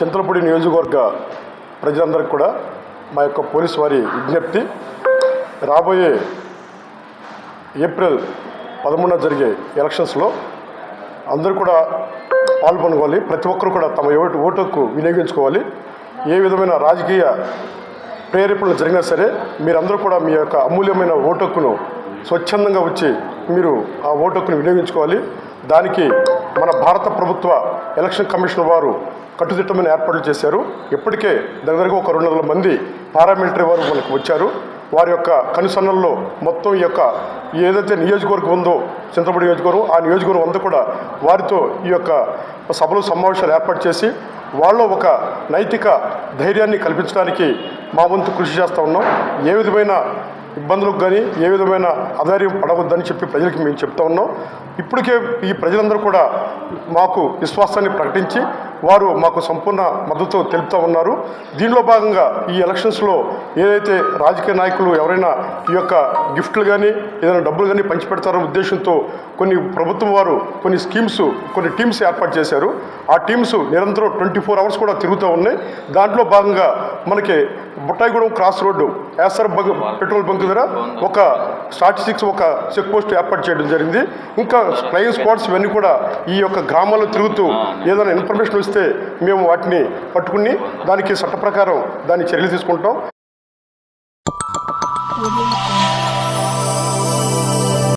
చింతలపూడి నియోజకవర్గ ప్రజలందరికీ కూడా మా యొక్క పోలీసు వారి విజ్ఞప్తి. రాబోయే ఏప్రిల్ పదమూడున జరిగే ఎలక్షన్స్లో అందరూ కూడా పాల్గొనుకోవాలి ప్రతి ఒక్కరు కూడా తమ ఓటు ఓటుకు వినియోగించుకోవాలి. ఏ విధమైన రాజకీయ ప్రేరేపణలు జరిగినా సరే మీరందరూ కూడా మీ యొక్క అమూల్యమైన ఓటుకును స్వచ్ఛందంగా వచ్చి మీరు ఆ ఓటుకును వినియోగించుకోవాలి. దానికి మన భారత ప్రభుత్వ ఎలక్షన్ కమిషన్ వారు కట్టుదిట్టమైన ఏర్పాట్లు చేశారు. ఇప్పటికే దగ్గరగా ఒక రెండు వందల మంది పారామిలిటరీ వారు మనకు వచ్చారు. వారి యొక్క కనుసన్నల్లో మొత్తం ఈ యొక్క ఏదైతే నియోజకవర్గం ఉందో చింతపడి నియోజకవర్గం ఆ నియోజకవర్గం అంతా కూడా వారితో ఈ యొక్క సభలు సమావేశాలు ఏర్పాటు చేసి వాళ్ళు ఒక నైతిక ధైర్యాన్ని కల్పించడానికి మా వంతు కృషి చేస్తూ ఉన్నాం. ఏ విధమైన ఇబ్బందులకు కానీ ఏ విధమైన ఆధార్యం పడవద్దని చెప్పి ప్రజలకు మేము చెప్తా ఉన్నాం. ఇప్పటికే ఈ ప్రజలందరూ కూడా మాకు విశ్వాసాన్ని ప్రకటించి వారు మాకు సంపూర్ణ మద్దతు తెలుపుతూ ఉన్నారు. దీనిలో భాగంగా ఈ ఎలక్షన్స్లో ఏదైతే రాజకీయ నాయకులు ఎవరైనా ఈ యొక్క గిఫ్ట్లు కానీ ఏదైనా డబ్బులు కానీ పంచిపెడతారనే ఉద్దేశంతో కొన్ని ప్రభుత్వం వారు కొన్ని స్కీమ్స్ కొన్ని టీమ్స్ ఏర్పాటు చేశారు. ఆ టీమ్స్ నిరంతరం ట్వంటీ ఫోర్ అవర్స్ కూడా తిరుగుతూ ఉన్నాయి. దాంట్లో భాగంగా మనకి బుట్టాయిగూడెం క్రాస్ రోడ్డు యాసర్ బగ్ పెట్రోల్ బంక్ దగ్గర ఒక స్టాటిస్టిక్స్ ఒక చెక్ పోస్ట్ ఏర్పాటు చేయడం జరిగింది. ఇంకా ఫ్లయింగ్ స్క్వాడ్స్ ఇవన్నీ కూడా ఈ యొక్క గ్రామాల్లో తిరుగుతూ ఏదైనా ఇన్ఫర్మేషన్ వస్తే మేము వాటిని పట్టుకుని దానికి చట్ట ప్రకారం దాన్ని చర్యలు తీసుకుంటాం.